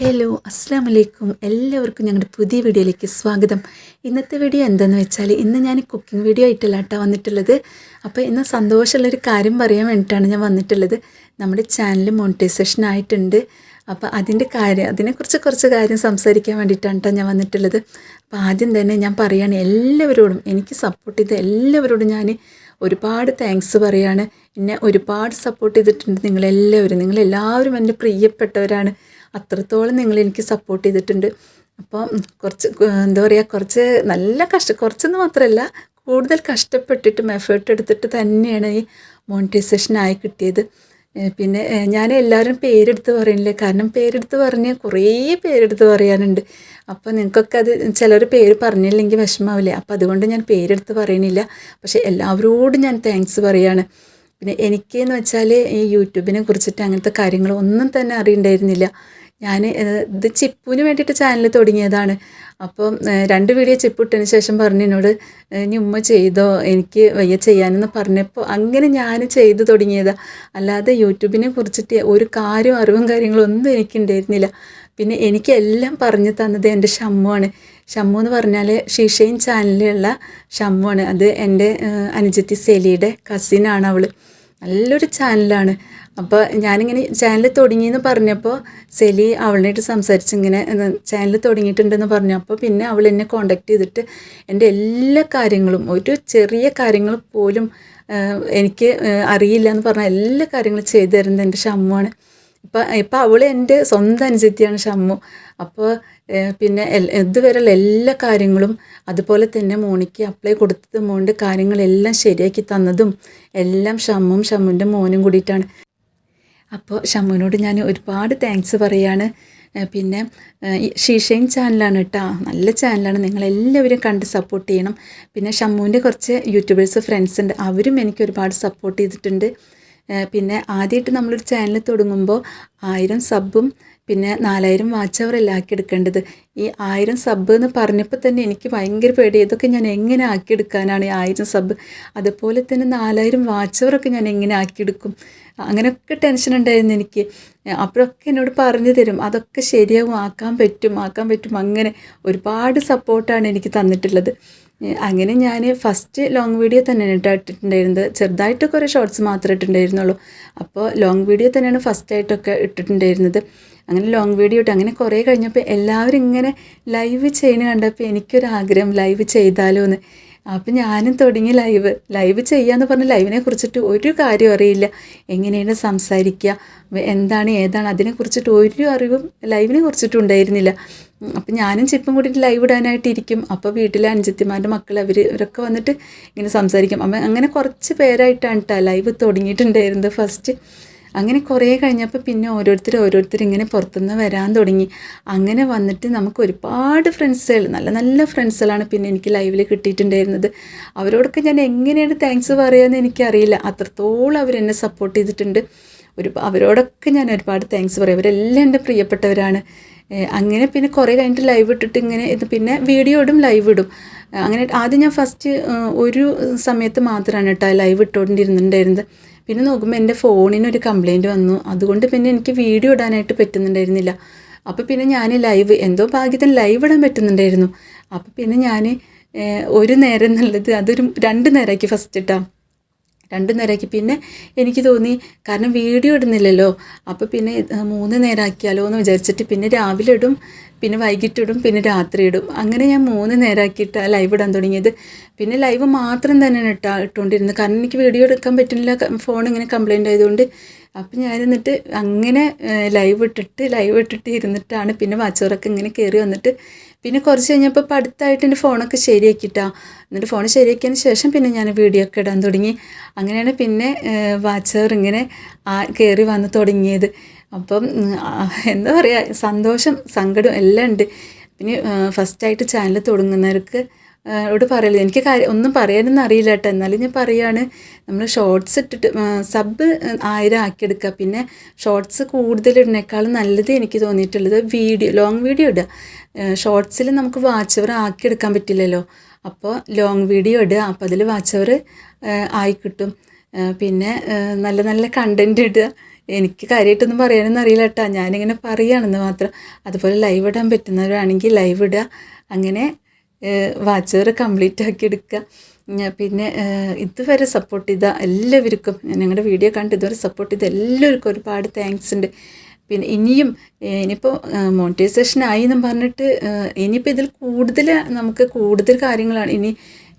Hello അസ്സാം വലൈക്കും എല്ലാവർക്കും ഞങ്ങളുടെ പുതിയ വീഡിയോയിലേക്ക് സ്വാഗതം. ഇന്നത്തെ വീഡിയോ എന്തെന്ന് വെച്ചാൽ ഇന്ന് ഞാൻ കുക്കിംഗ് വീഡിയോ ആയിട്ടല്ല കേട്ടോ വന്നിട്ടുള്ളത്. അപ്പോൾ ഇന്ന് സന്തോഷമുള്ളൊരു കാര്യം പറയാൻ വേണ്ടിയിട്ടാണ് ഞാൻ വന്നിട്ടുള്ളത്. നമ്മുടെ ചാനൽ മോണിറ്റൈസേഷൻ ആയിട്ടുണ്ട്. അപ്പോൾ അതിന്റെ കാര്യം അതിനെക്കുറിച്ച് കുറച്ച് കാര്യം സംസാരിക്കാൻ വേണ്ടിയിട്ടാണ് ഞാൻ വന്നിട്ടുള്ളത്. അപ്പോൾ ആദ്യം തന്നെ ഞാൻ പറയുകയാണ് എല്ലാവരോടും എനിക്ക് സപ്പോർട്ട് ചെയ്ത എല്ലാവരോടും ഞാൻ ഒരുപാട് താങ്ക്സ് പറയാണ്. എന്നെ ഒരുപാട് സപ്പോർട്ട് ചെയ്തിട്ടുണ്ട് നിങ്ങളെല്ലാവരും. നിങ്ങളെല്ലാവരും എന്റെ പ്രിയപ്പെട്ടവരാണ്. അത്രത്തോളം നിങ്ങൾ എനിക്ക് സപ്പോർട്ട് ചെയ്തിട്ടുണ്ട് അപ്പോൾ കുറച്ച് എന്താ പറയുക കുറച്ച് നല്ല കഷ്ട കുറച്ചെന്ന് മാത്രമല്ല കൂടുതൽ കഷ്ടപ്പെട്ടിട്ടും എഫേർട്ട് എടുത്തിട്ട് തന്നെയാണ് ഈ മോണിറ്റൈസേഷൻ ആയി കിട്ടിയത്. പിന്നെ ഞാൻ എല്ലാവരും പേരെടുത്ത് പറയുന്നില്ല കാരണം പേരെടുത്ത് പറഞ്ഞ് കുറേ പേരെടുത്ത് പറയാനുണ്ട്. അപ്പോൾ നിങ്ങൾക്കൊക്കെ അത് ചിലർ പേര് പറഞ്ഞില്ലെങ്കിൽ വിഷമാവില്ലേ? അപ്പോൾ അതുകൊണ്ട് ഞാൻ പേരെടുത്ത് പറയണില്ല. പക്ഷേ എല്ലാവരോടും ഞാൻ താങ്ക്സ് പറയാണ്. പിന്നെ എനിക്കെന്ന് വെച്ചാൽ ഈ യൂട്യൂബിനെ കുറിച്ചിട്ട് അങ്ങനത്തെ കാര്യങ്ങളൊന്നും തന്നെ അറിയണ്ടായിരുന്നില്ല. ഞാൻ ഇത് ചിപ്പുവിന് വേണ്ടിയിട്ട് ചാനൽ തുടങ്ങിയതാണ്. അപ്പം രണ്ട് വീഡിയോ ചിപ്പ് ഇട്ടതിന് ശേഷം പറഞ്ഞു എന്നോട് ഇനി ഉമ്മ ചെയ്തോ? എനിക്ക് വയ്യ ചെയ്യാനെന്ന് പറഞ്ഞപ്പോൾ അങ്ങനെ ഞാൻ ചെയ്തു തുടങ്ങിയതാണ് അല്ലാതെ യൂട്യൂബിനെ കുറിച്ചിട്ട് ഒരു കാര്യം അറിവും കാര്യങ്ങളും ഒന്നും എനിക്കുണ്ടായിരുന്നില്ല. പിന്നെ എനിക്ക് എല്ലാം പറഞ്ഞു തന്നത് എന്റെ ഷമ്മുവാണ്. ഷമ്മു എന്ന് പറഞ്ഞാൽ ഷീഷയും ചാനലിലുള്ള ഷമ്മുവാണ്. അത് എന്റെ അനുജത്തി സെലിയുടെ കസിനാണ് അവൾ നല്ലൊരു ചാനലാണ് അപ്പോൾ ഞാനിങ്ങനെ ചാനൽ തുടങ്ങിയെന്ന് പറഞ്ഞപ്പോൾ സെലി അവളിനായിട്ട് സംസാരിച്ച് ഇങ്ങനെ ചാനൽ തുടങ്ങിയിട്ടുണ്ടെന്ന് പറഞ്ഞപ്പോൾ പിന്നെ അവൾ എന്നെ കോണ്ടാക്ട് ചെയ്തിട്ട് എന്റെ എല്ലാ കാര്യങ്ങളും ഒരു ചെറിയ കാര്യങ്ങൾ പോലും എനിക്ക് അറിയില്ല എന്ന് പറഞ്ഞാൽ എല്ലാ കാര്യങ്ങളും ചെയ്തു തരുന്നത് എന്റെ ഷമ്മുവാണ്. ഇപ്പം ഇപ്പം അവൾ എന്റെ സ്വന്തം അനുജത്തിയാണ് ഷമ്മു. അപ്പോൾ പിന്നെ ഇതുവരെയുള്ള എല്ലാ കാര്യങ്ങളും അതുപോലെ തന്നെ മോണിക്ക് അപ്ലൈ കൊടുത്തത് മോന്റെ കാര്യങ്ങളെല്ലാം ശരിയാക്കി തന്നതും എല്ലാം ഷമ്മും ഷമ്മുന്റെ മോനും കൂടിയിട്ടാണ്. അപ്പോൾ ഷമ്മുവിനോട് ഞാൻ ഒരുപാട് താങ്ക്സ് പറയാണ്. പിന്നെ ശീഷയും ചാനലാണ് കേട്ടോ നല്ല ചാനലാണ് നിങ്ങളെല്ലാവരും കണ്ട് സപ്പോർട്ട് ചെയ്യണം. പിന്നെ ഷമ്മുവിന്റെ കുറച്ച് യൂട്യൂബേഴ്സ് ഫ്രണ്ട്സ് ഉണ്ട്. അവരും എനിക്ക് ഒരുപാട് സപ്പോർട്ട് ചെയ്തിട്ടുണ്ട്. പിന്നെ ആദ്യമായിട്ട് നമ്മളൊരു ചാനൽ തുടങ്ങുമ്പോൾ ആയിരം സബും പിന്നെ നാലായിരം വാച്ച് അവറല്ല ആക്കിയെടുക്കേണ്ടത് ഈ ആയിരം സബ് എന്ന് പറഞ്ഞപ്പോൾ തന്നെ എനിക്ക് ഭയങ്കര പേടി. ഇതൊക്കെ ഞാൻ എങ്ങനെ ആക്കിയെടുക്കാനാണ് ഈ ആയിരം സബ്? അതുപോലെ തന്നെ നാലായിരം വാച്ച് അവറൊക്കെ ഞാൻ എങ്ങനെ ആക്കിയെടുക്കും? അങ്ങനെയൊക്കെ ടെൻഷൻ ഉണ്ടായിരുന്നു എനിക്ക്. അപ്പോഴൊക്കെ എന്നോട് പറഞ്ഞു തരും. അതൊക്കെ ശരിയാവും ആക്കാൻ പറ്റും ആക്കാൻ പറ്റും. അങ്ങനെ ഒരുപാട് സപ്പോർട്ടാണ് എനിക്ക് തന്നിട്ടുള്ളത്. അങ്ങനെ ഞാൻ ഫസ്റ്റ് ലോങ് വീഡിയോ തന്നെയാണ് കേട്ടോ ഇട്ടിട്ടുണ്ടായിരുന്നത്. ചെറുതായിട്ട് കുറേ ഷോർട്സ് മാത്രമേ ഇട്ടിട്ടുണ്ടായിരുന്നുള്ളൂ. അപ്പോൾ ലോങ് വീഡിയോ തന്നെയാണ് ഫസ്റ്റായിട്ടൊക്കെ ഇട്ടിട്ടുണ്ടായിരുന്നത്. അങ്ങനെ ലോങ് വീഡിയോ ഇട്ട് അങ്ങനെ കുറേ കഴിഞ്ഞപ്പോൾ എല്ലാവരും ഇങ്ങനെ ലൈവ് ചെയ്യുന്ന കണ്ടപ്പോൾ എനിക്കൊരാഗ്രഹം ലൈവ് ചെയ്താലോ എന്ന് അപ്പം ഞാനും തുടങ്ങി ലൈവ് ലൈവ് ചെയ്യാന്ന് പറഞ്ഞ ലൈവിനെ കുറിച്ചിട്ട് ഒരു കാര്യം അറിയില്ല. എങ്ങനെയാണ് സംസാരിക്കുക എന്താണ് ഏതാണ്? അതിനെ കുറിച്ചിട്ട് ഒരു അറിവും ലൈവിനെ കുറിച്ചിട്ടും ഉണ്ടായിരുന്നില്ല. അപ്പം ഞാനും ചിപ്പും കൂടിയിട്ട് ലൈവ് ഇടാനായിട്ട് ഇരിക്കും. അപ്പോൾ വീട്ടിലെ അഞ്ചത്തിമാരുടെ മക്കൾ അവർ ഇവരൊക്കെ വന്നിട്ട് ഇങ്ങനെ സംസാരിക്കും. അപ്പം അങ്ങനെ കുറച്ച് പേരായിട്ടാണ് കേട്ടോ ലൈവ് തുടങ്ങിയിട്ടുണ്ടായിരുന്നത് ഫസ്റ്റ് അങ്ങനെ കുറേ കഴിഞ്ഞപ്പോൾ പിന്നെ ഓരോരുത്തർ ഓരോരുത്തർ ഇങ്ങനെ പുറത്തുനിന്ന് വരാൻ തുടങ്ങി. അങ്ങനെ വന്നിട്ട് നമുക്ക് ഒരുപാട് ഫ്രണ്ട്സുകൾ നല്ല നല്ല ഫ്രണ്ട്സുകളാണ് പിന്നെ എനിക്ക് ലൈവിൽ കിട്ടിയിട്ടുണ്ടായിരുന്നത്. അവരോടൊക്കെ ഞാൻ എങ്ങനെയാണ് താങ്ക്സ് പറയുകയെന്ന് എനിക്കറിയില്ല. അത്രത്തോളം അവരെന്നെ സപ്പോർട്ട് ചെയ്തിട്ടുണ്ട്. ഒരു അവരോടൊക്കെ ഞാൻ ഒരുപാട് താങ്ക്സ് പറയും. അവരെല്ലാം എന്റെ പ്രിയപ്പെട്ടവരാണ്. അങ്ങനെ പിന്നെ കുറേ കഴിഞ്ഞിട്ട് ലൈവ് ഇട്ടിട്ട് ഇങ്ങനെ ഇത് പിന്നെ വീഡിയോ ഇടും ലൈവ് ഇടും. അങ്ങനെ ആദ്യം ഞാൻ ഫസ്റ്റ് ഒരു സമയത്ത് മാത്രമാണ് കേട്ടോ ലൈവ് ഇട്ടുകൊണ്ടിരുന്നുണ്ടായിരുന്നത് പിന്നെ നോക്കുമ്പോൾ എന്റെ ഫോണിനൊരു കംപ്ലൈന്റ് വന്നു. അതുകൊണ്ട് പിന്നെ എനിക്ക് വീഡിയോ ഇടാനായിട്ട് പറ്റുന്നുണ്ടായിരുന്നില്ല. അപ്പോൾ പിന്നെ ഞാൻ ലൈവ് എന്തോ ഭാഗ്യത്തിന് ലൈവ് ഇടാൻ പറ്റുന്നുണ്ടായിരുന്നു. അപ്പോൾ പിന്നെ ഞാൻ ഒരു നേരം എന്നുള്ളത് അതൊരു രണ്ട് നേരമാക്കി ഫസ്റ്റ് ഇട്ടാ. രണ്ട് നേരമാക്കി പിന്നെ എനിക്ക് തോന്നി കാരണം വീഡിയോ ഇടുന്നില്ലല്ലോ. അപ്പോൾ പിന്നെ മൂന്ന് നേരമാക്കിയാലോ എന്ന് വിചാരിച്ചിട്ട് പിന്നെ രാവിലെ ഇടും. പിന്നെ വൈകിട്ടിടും പിന്നെ രാത്രി ഇടും അങ്ങനെ ഞാൻ മൂന്ന് നേരമാക്കിയിട്ട് ലൈവ് ഇടാൻ തുടങ്ങിയത്. പിന്നെ ലൈവ് മാത്രം തന്നെ ഇട്ടാ ഇട്ടുകൊണ്ടിരുന്നത് കാരണം എനിക്ക് വീഡിയോ എടുക്കാൻ പറ്റുന്നില്ല. ഫോൺ ഇങ്ങനെ കംപ്ലൈന്റ് ആയതുകൊണ്ട്. അപ്പം ഞാൻ എന്നിട്ട് അങ്ങനെ ലൈവ് ഇട്ടിട്ട് ലൈവ് ഇട്ടിട്ട് ഇരുന്നിട്ടാണ് പിന്നെ വാച്ചോറൊക്കെ ഇങ്ങനെ കയറി വന്നിട്ട് പിന്നെ കുറച്ച് കഴിഞ്ഞപ്പോൾ ഇപ്പോൾ അടുത്തായിട്ട് എന്റെ ഫോണൊക്കെ ശരിയാക്കിയിട്ടാ. എന്നിട്ട് ഫോൺ ശരിയാക്കിയതിന് ശേഷം പിന്നെ ഞാൻ വീഡിയോ ഒക്കെ ഇടാൻ തുടങ്ങി. അങ്ങനെയാണ് പിന്നെ വാച്ചർ ഇങ്ങനെ കയറി വന്ന് തുടങ്ങിയത്. അപ്പം എന്താ പറയുക സന്തോഷം സങ്കടം എല്ലാം ഉണ്ട്. പിന്നെ ഫസ്റ്റായിട്ട് ചാനൽ തുടങ്ങുന്നവർക്ക് ഇവിടെ പറയല്ലോ എനിക്ക് കാര്യം ഒന്നും പറയാനൊന്നും അറിയില്ല കേട്ടോ. എന്നാലും ഞാൻ പറയുകയാണ് നമ്മൾ ഷോർട്സ് ഇട്ടിട്ട് സബ് ആയിരം ആക്കിയെടുക്കുക പിന്നെ ഷോർട്സ് കൂടുതൽ ഇടുന്നേക്കാളും നല്ലത് എനിക്ക് തോന്നിയിട്ടുള്ളത് വീഡിയോ ലോങ് വീഡിയോ ഇടുക. ഷോർട്സിൽ നമുക്ക് വാച്ച് അവർ ആക്കിയെടുക്കാൻ പറ്റില്ലല്ലോ. അപ്പോൾ ലോങ് വീഡിയോ ഇടുക. അപ്പോൾ അതിൽ വാച്ച് അവർ ആയി കിട്ടും. പിന്നെ നല്ല നല്ല കണ്ടന്റ് ഇടുക. എനിക്ക് കാര്യമായിട്ടൊന്നും പറയാനൊന്നും അറിയില്ല കേട്ടോ. ഞാനിങ്ങനെ പറയുകയാണെന്ന് മാത്രം. അതുപോലെ ലൈവ് ഇടാൻ പറ്റുന്നവരാണെങ്കിൽ ലൈവ് ഇടുക. അങ്ങനെ വാച്ച് കംപ്ലീറ്റ് ആക്കി എടുക്കുക. പിന്നെ ഇതുവരെ സപ്പോർട്ട് ചെയ്ത എല്ലാവർക്കും ഞങ്ങളുടെ വീഡിയോ കണ്ട് ഇതുവരെ സപ്പോർട്ട് ചെയ്ത എല്ലാവർക്കും ഒരുപാട് താങ്ക്സ് ഉണ്ട്. പിന്നെ ഇനിയും ഇനിയിപ്പോൾ മോണിറ്റൈസേഷൻ ആയി എന്നും പറഞ്ഞിട്ട് ഇനിയിപ്പോൾ ഇതിൽ കൂടുതൽ നമുക്ക് കൂടുതൽ കാര്യങ്ങളാണ് ഇനി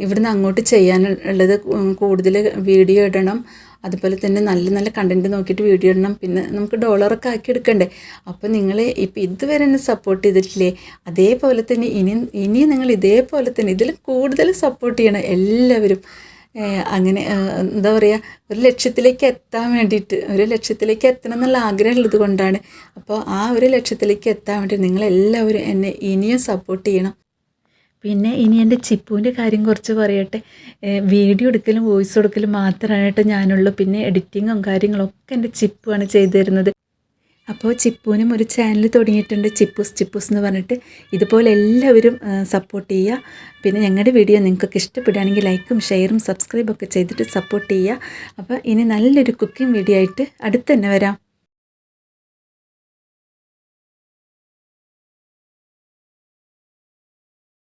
ഇവിടുന്ന് അങ്ങോട്ട് ചെയ്യാനുള്ളത്. കൂടുതൽ വീഡിയോ ഇടണം. അതുപോലെ തന്നെ നല്ല നല്ല കണ്ടന്റ് നോക്കിയിട്ട് വീഡിയോ ഇടണം. പിന്നെ നമുക്ക് ഡോളറൊക്കെ ആക്കി എടുക്കണ്ടേ? അപ്പോൾ നിങ്ങൾ ഇപ്പോൾ ഇതുവരെ എന്നെ സപ്പോർട്ട് ചെയ്തിട്ടില്ലേ? അതേപോലെ തന്നെ ഇനി ഇനി നിങ്ങൾ ഇതേപോലെ തന്നെ ഇതിൽ കൂടുതൽ സപ്പോർട്ട് ചെയ്യണം എല്ലാവരും. അങ്ങനെ എന്താ പറയുക ഒരു ലക്ഷ്യത്തിലേക്ക് എത്താൻ വേണ്ടിയിട്ട് ഒരു ലക്ഷ്യത്തിലേക്ക് എത്തണം എന്നുള്ള ആഗ്രഹമുള്ളത് കൊണ്ടാണ്. അപ്പോൾ ആ ഒരു ലക്ഷ്യത്തിലേക്ക് എത്താൻ വേണ്ടി നിങ്ങളെല്ലാവരും എന്നെ ഇനിയും സപ്പോർട്ട് ചെയ്യണം. പിന്നെ ഇനി എന്റെ ചിപ്പുവിന്റെ കാര്യം കുറച്ച് പറയട്ടെ. വീഡിയോ എടുക്കലും വോയിസ് എടുക്കലും മാത്രമായിട്ട് ഞാനുള്ളൂ. പിന്നെ എഡിറ്റിങ്ങും കാര്യങ്ങളൊക്കെ എന്റെ ചിപ്പുവാണ് ചെയ്തു തരുന്നത്. അപ്പോൾ ചിപ്പുവിനും ഒരു ചാനൽ തുടങ്ങിയിട്ടുണ്ട്. ചിപ്പൂസ് ചിപ്പൂസ് എന്ന് പറഞ്ഞിട്ട് ഇതുപോലെ എല്ലാവരും സപ്പോർട്ട് ചെയ്യുക. പിന്നെ ഞങ്ങളുടെ വീഡിയോ നിങ്ങൾക്കൊക്കെ ഇഷ്ടപ്പെടുകയാണെങ്കിൽ ലൈക്കും ഷെയറും സബ്സ്ക്രൈബൊക്കെ ചെയ്തിട്ട് സപ്പോർട്ട് ചെയ്യുക. അപ്പോൾ ഇനി നല്ലൊരു കുക്കിംഗ് വീഡിയോ ആയിട്ട് അടുത്ത് തന്നെ വരാം.